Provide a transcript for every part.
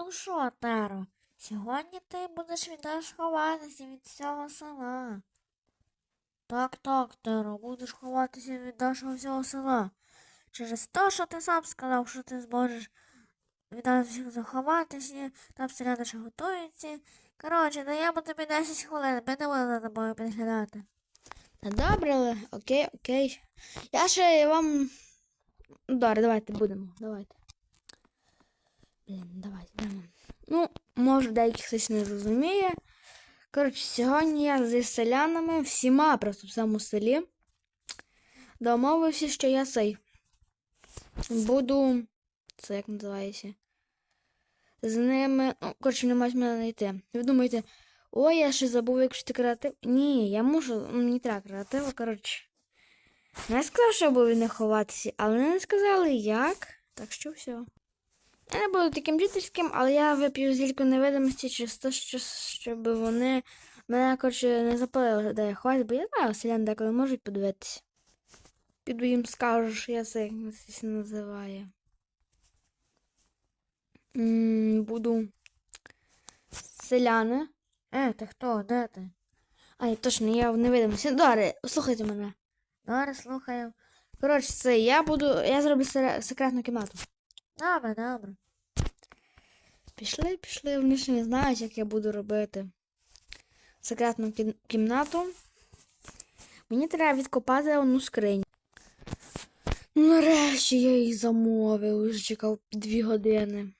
Ну що, Таро, сьогодні ти будеш віддаш ховатися від цього села. Так, так, Таро, будеш ховатися від нашого всього села. Через те, що ти сам сказав, що ти зможеш від нас всіх заховатися, там селяни ще готуються. Коротше, даємо тобі 10 хвилин, ми не за тобою підглядати. Та добре, окей, окей. Я ще вам. Ну, Добре, давайте будемо. Давайте. Блін, давайте, йдемо. Ну, може, деякий хтось не розуміє. Коротше, сьогодні я зі селянами, всіма просто в самому селі. Домовився, що я цей. Буду. Це як називається? З ними. Ну, коротше, не мають мене знайти. Ви думаєте, ой, я ще забув, якщо ти креатив. Ні, я можу, ну, мені треба креатива, коротше. Я сказав, що буду від них ховатися, але не сказали як. Так що все. Я не буду таким жительським, але я вип'ю зільку невидимості через те, що, щоб вони мене, коротше, не запалили, де я ховаюсь, бо я знаю, селяни деколи можуть подивитися. Піду їм скажу, що я це це називає. Буду селяни. Е, ти хто? Де ти? Ай, точно, я в невидимості. Добре, слухайте мене. Добре, слухаю. Коротше, це я буду. Я зроблю секретну кімнату. Добре, добре. Пішли, пішли, вони ще не знають, як я буду робити секретну кі- кімнату. Мені треба відкопати одну скриню. Ну, нарешті я її замовив, уже чекав дві години.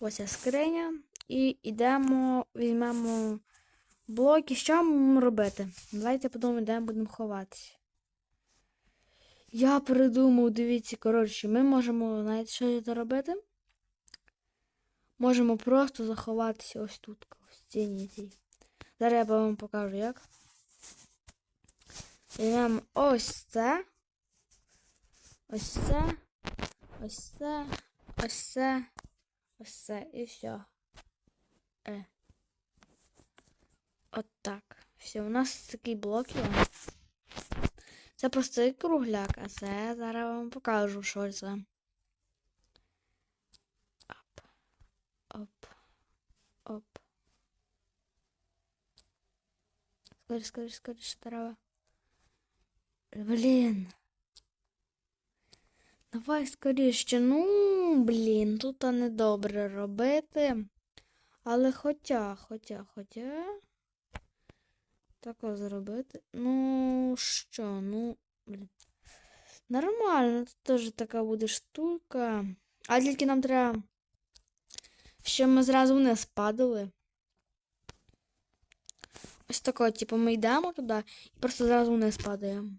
Ось ця скриня. І йдемо, візьмемо блоки. Що будемо робити? Давайте подумаємо, де ми будемо ховатися. Я придумав, дивіться, коротше, ми можемо, знаєте, що робити? Можемо просто заховатися ось тут, в стіні цій. Зараз я вам покажу як. Візьмемо ось це. Ось це. Ось це. Ось це. Ось це. І все. Е. От так. Все, у нас такий блок є. Це простий кругляк, а це зараз вам покажу, що це. Оп. Оп. Оп. Скоріше, скоріше, скоріше, треба. Блін. Давай скоріше. Ну, блін, тут недобре робити. Але хоча, хоча, хоча. Тако зробити. Ну, що, ну, блін. Нормально, тут теж така буде штука. А тільки нам треба. Щоб ми зразу вниз падали. Ось тако, типу, ми йдемо туди і просто зразу вниз падаємо.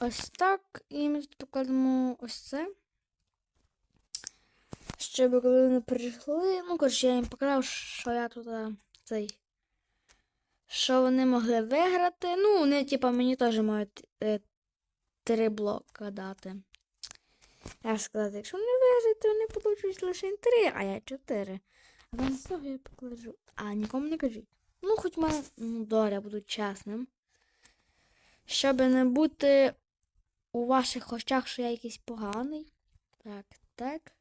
Ось так. І ми тут покладемо ось це. Щоб коли вони прийшли. Ну, коротше, я їм показав, що я тут цей. Що вони могли виграти. Ну, вони, типу, мені теж мають е, три блока дати. Я сказати, якщо вони виграють, то вони получать лише три, а я чотири. А з цього я покладу. А нікому не кажіть. Ну, хоч мене, ну, доля, буду чесним. Щоб не бути у ваших очах, що я якийсь поганий. Так, так.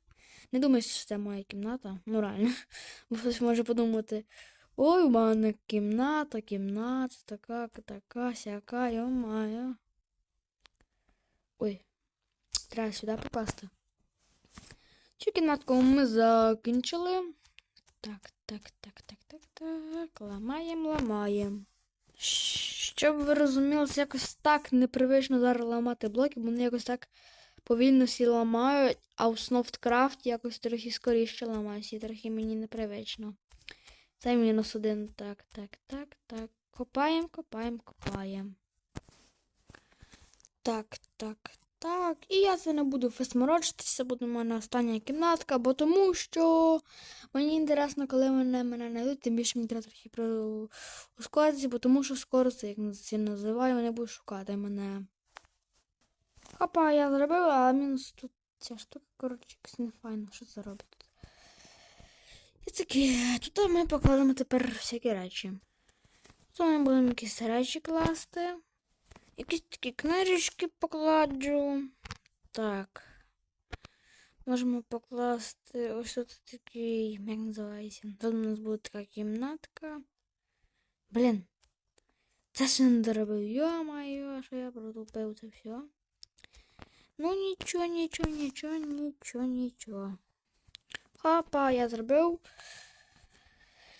Не думаю, що це моя кімната. Ну, реально. Бо хтось може подумати. Ой, у мене кімната, кімната, така, така, сяка, йо-моє. Ой, треба сюди попасти. Цю кімнатку ми закінчили. Так, так, так, так, так, так. Ламаємо, ламаємо. Щоб ви розуміли, це якось так непривично зараз ламати блоки, бо вони якось так повільно всі ламають, а у Снофткрафті якось трохи скоріше ламаються, і трохи мені непривично. Це мінус один. Так, так, так, так. Копаємо, копаємо, копаємо. Так, так, так. І я це не буду фесморочитися, буде в мене остання кімнатка, бо тому що мені інтересно, коли вони мене знайдуть, тим більше мені треба трохи про- ускоритися, бо тому що скоро це, як це називаю, вони будуть шукати мене. Хопа, я зробила, а мінус тут ця штука, коротше, якось не файно. Що це робить? І таке, тут ми покладемо тепер всякі речі. Тут ми будемо якісь речі класти. Якісь такі книжечки покладжу. Так. Можемо покласти ось тут такий, як називається. Тут у нас буде така кімнатка. Блін. Це ще не доробив. Йо-моє, що я протупив це все. Ну нічого, нічого, нічого, нічого, нічого. Хопа, я зробив.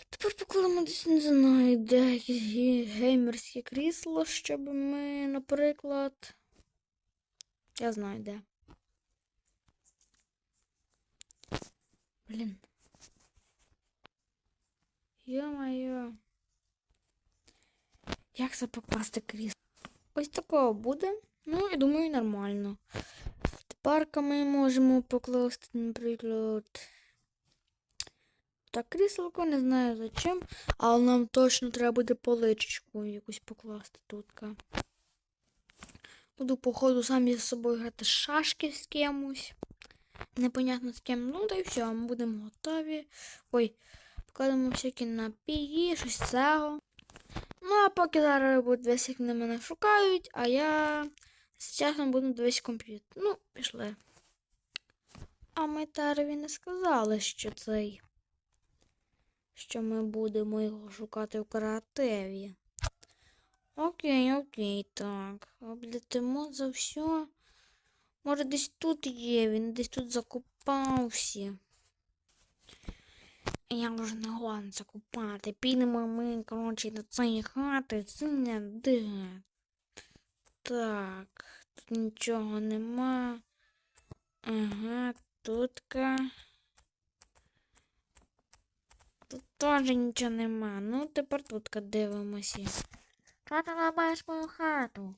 Тепер покладемо десь не знаю, де геймерське крісло, щоб ми, наприклад. Я знаю де. Блін. Йо-моє. Як це покласти крісло? Ось такого буде. Ну, я думаю, нормально. Тепер ми можемо покласти, наприклад. Так, кріселко, не знаю за чим, але нам точно треба буде поличечку якусь покласти тут. Буду, походу, самі з собою грати шашки з кимось. Непонятно з ким. Ну, та й все, ми будемо готові. Ой, покладемо всякі напії, щось цього. Ну, а поки зараз будуть весь, як на мене шукають, а я з часом буду дивитися комп'ютер. Ну, пішли. А ми Тарові не сказали, що цей. Що ми будемо його шукати в креативі. Окей, окей, так. Облетимо за все. Може, десь тут є, він десь тут закопався. Я вже не годен закупати. Підемо ми, коротше, до цієї хати. Це не де. Так, тут нічого нема. Ага, тутка. Тут теж нічого нема. Ну, тепер тутка дивимося. Що ти ламаєш мою хату?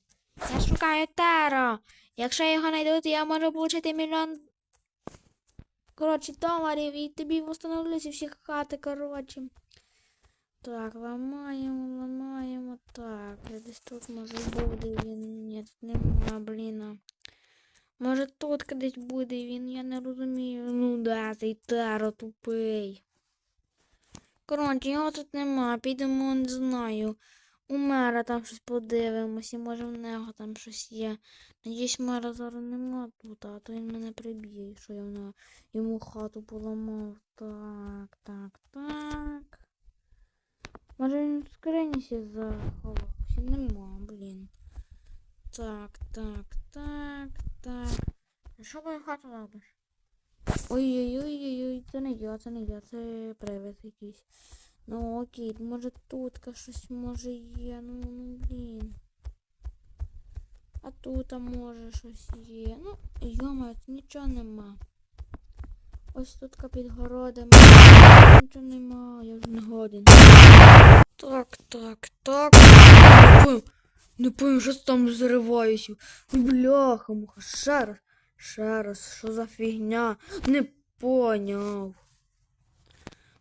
Я шукаю Таро. Якщо його знайду, то я можу отримати мільйон. Коротше, доларів і тобі встановлюються всі хати, коротше. Так, ламаємо, ламаємо. Так, я десь тут може буде він. Ні, тут нема, блін. Може тут кудись буде він, я не розумію. Ну да, цей Таро тупий. Коротше, його тут нема, підемо, не знаю. У мера там щось подивимося, може в нього там щось є. Надіюсь, мера зараз нема тут, а то він мене приб'є, що я на йому хату поламав. Так, так, так. Може він в скрині ще заховався? Нема, блін. Так, так, так, так. Що мою хату ламаєш? Ой-ой-ой-ой, це не я, це не я, це привид якийсь. Ну окей, може тут щось може є, ну, ну блін. А тут а може щось є. Ну, йома, нічого нема. Ось тут під городами. Нічого нема, я вже не годен. Так, так, так. Не пою, не пою, що там зариваюся. Ой, бляха, муха, раз, ще раз, що за фігня? Не поняв.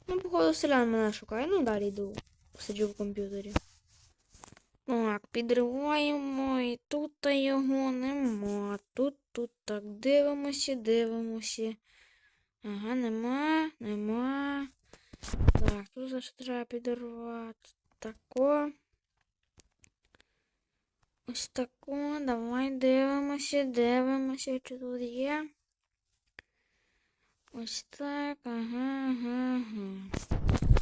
Ну, походу, селян мене шукає. Ну, далі йду. Сиджу в комп'ютері. Так, підриваємо, і тут та його нема. Тут, тут так дивимося, дивимося. Ага, нема, нема. Так, тут за що треба підірвати. Тако. Ось тако. Давай дивимося, дивимося, чи тут є. Ось так, ага, ага, ага.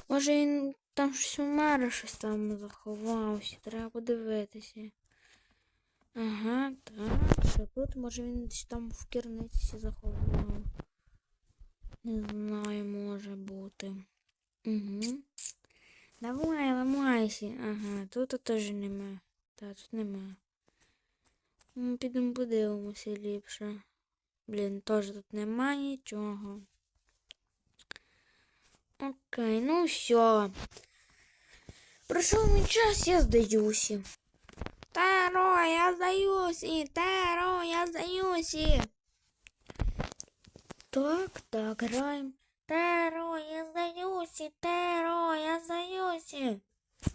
Може він там щось у мера щось там заховався. Треба подивитися. Ага, так. Що тут? Може він там в керниці заховав. Не знаю, може бути. Угу. Давай, ламайся. Ага, тут теж нема. Та, тут нема. Ну, підемо подивимося ліпше. Блін, теж тут нема нічого. Окей, ну все. Пройшов мій час, я здаюся. Таро, я здаюся. Таро, я здаюся. Так, так, граємо. Теро, я здаюся, Теро, я здаюся.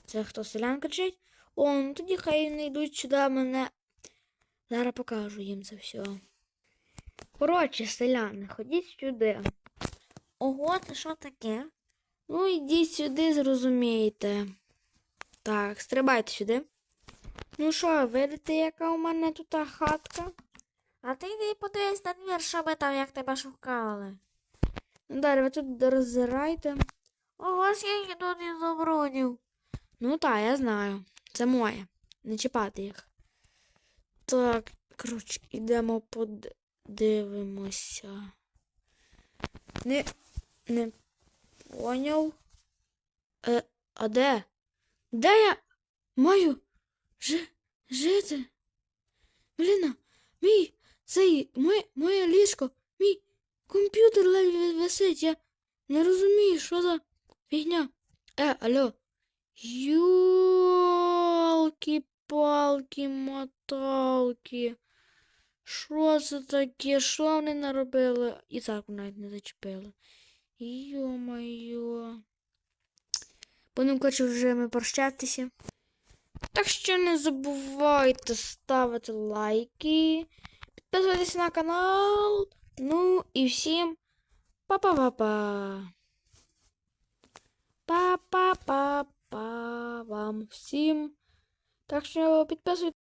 Це хто селян кричить? О, ну тоді хай не йдуть сюди мене. Зараз покажу їм це все. Коротше, селяни, ходіть сюди. Ого, це що таке? Ну, йдіть сюди, зрозумієте. Так, стрибайте сюди. Ну що, видите, яка у мене тут хатка? А ти йди подивись на двір, що ми там, як тебе шукали. Ну, далі ви тут роззирайте. Ого, скільки тут ізумрудів. Ну так, я знаю. Це моє. Не чіпати їх. Так, коротше, ідемо подивимося. Не, не поняв. Е, а де? Де я маю ж, жити? Блін, мій цей, моє, моє ліжко, мій комп'ютер ледве висить. Я не розумію, що за фігня. Е, алло. Йолки-палки, моталки. Що це таке? Що вони наробили? І церкву навіть не зачепили. Йо-моє. Будемо, коротше, вже ми прощатися. Так що не забувайте ставити лайки, підписуватися на канал. Ну і всім па-па-па-па. Па-па-па-па вам всім. Так що підписуйтесь.